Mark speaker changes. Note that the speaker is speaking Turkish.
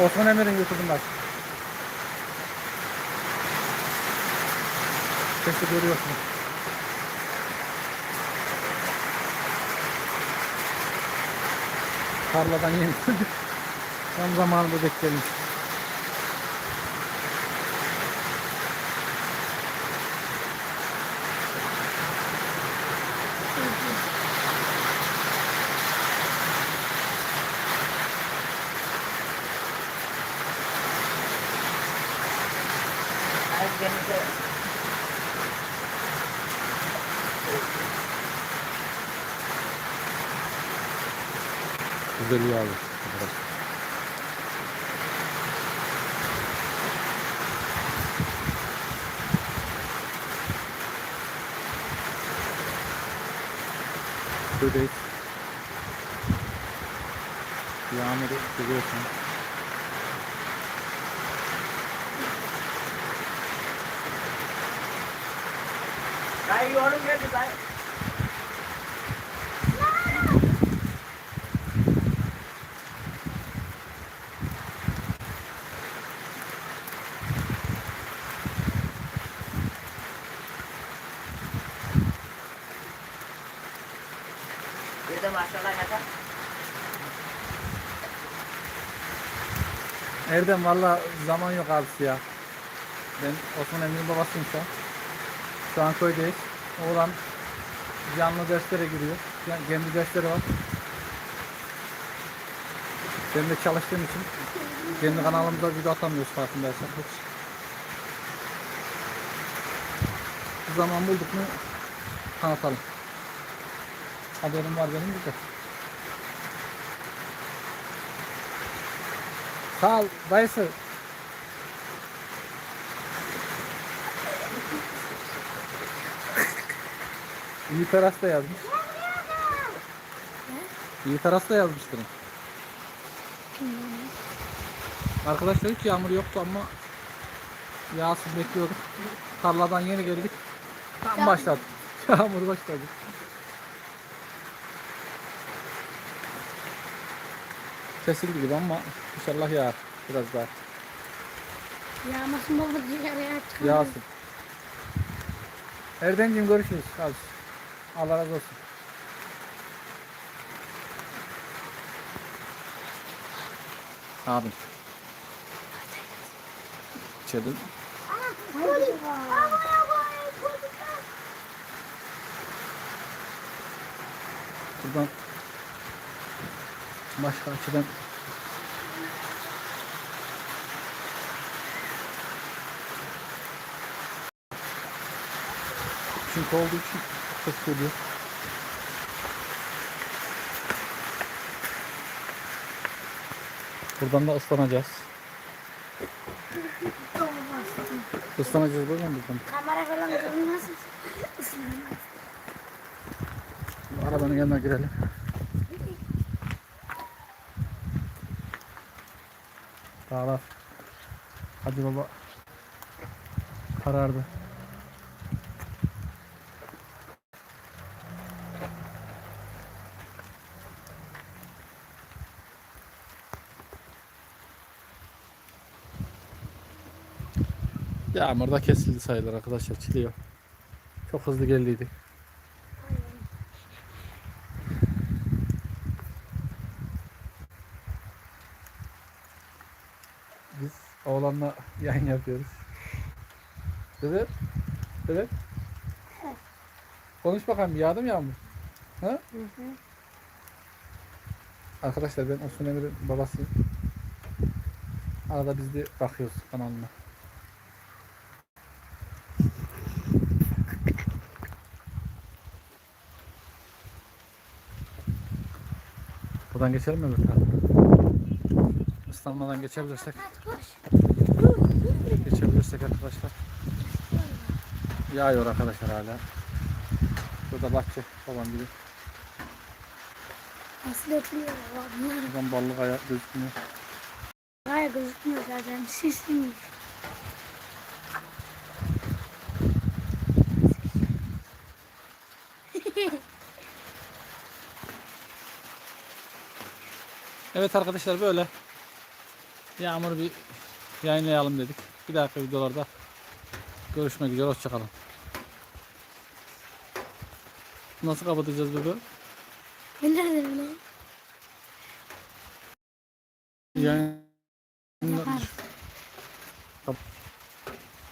Speaker 1: Osman Emir'in YouTube'unda aç. Sesi görüyorsunuz. Tarladan yeni. Tam zamanında beklemiş. Güzel iyi abi. Buradayız. Yağmuru görüyorsun.
Speaker 2: Dayı yorum geldi dayı. Bir de maşallah kadar.
Speaker 1: Erdem valla zaman yok abisi ya. Ben Osman Emin'in babasıyım şu. Şu an köydeyiz. Oğlan canlı derslere giriyor. Kendi dersleri var. Ben de çalıştığım için kendi kanalımızda video atamıyoruz farkındaysan. Hiç. Bir zaman bulduk mu tanıtalım. Haberim var benim de. Sağ ol dayısı. İyi teras da yazmış. İyi teras da yazmıştır. Arkadaşlar hiç yağmur yoktu ama yağsız bekliyorduk. Tarladan yeni geldik. Tam başladı. Yağmur başladı. Kesildi gibi ama inşallah yağar biraz daha.
Speaker 3: Yağmasın baba dışarıya çıkalım.
Speaker 1: Yağsın. Erdemciğim görüşürüz. Al. Allah razı olsun. Abim. İçeride. Buradan başka açıdan çünkü olduğu için ses geliyor. Buradan da ıslanacağız. Islanacağız mi buradan?
Speaker 3: Kamera falan görünmez.
Speaker 1: Arabanın yanına girelim. Dağlar. Hadi baba. Karardı. Yağmur da kesildi sayılır arkadaşlar. Çiliyor. Çok hızlı geldiydi. Biz oğlanla yayın yapıyoruz. Evet. Evet. Konuş bakalım yağdı mı yağmur? Ha? Arkadaşlar ben Osman Emir'in babasıyım. Arada biz de bakıyoruz kanalına. Buradan geçelim mi öbür tarafa? Islanmadan geçebilirsek. Geçebilirsek arkadaşlar. Yağıyor arkadaşlar hala. Burada bahçe babam gibi.
Speaker 3: Nasıl dökülüyor baba?
Speaker 1: Buradan ballık ayağı gözükmüyor.
Speaker 3: Hayır gözükmüyor zaten. Sisliymiş.
Speaker 1: Evet arkadaşlar böyle yağmur bir yayınlayalım dedik. Bir dahaki videolarda görüşmek üzere. Hoşçakalın. Nasıl kapatacağız bebeğim?
Speaker 3: Ben lan.
Speaker 1: Yayın...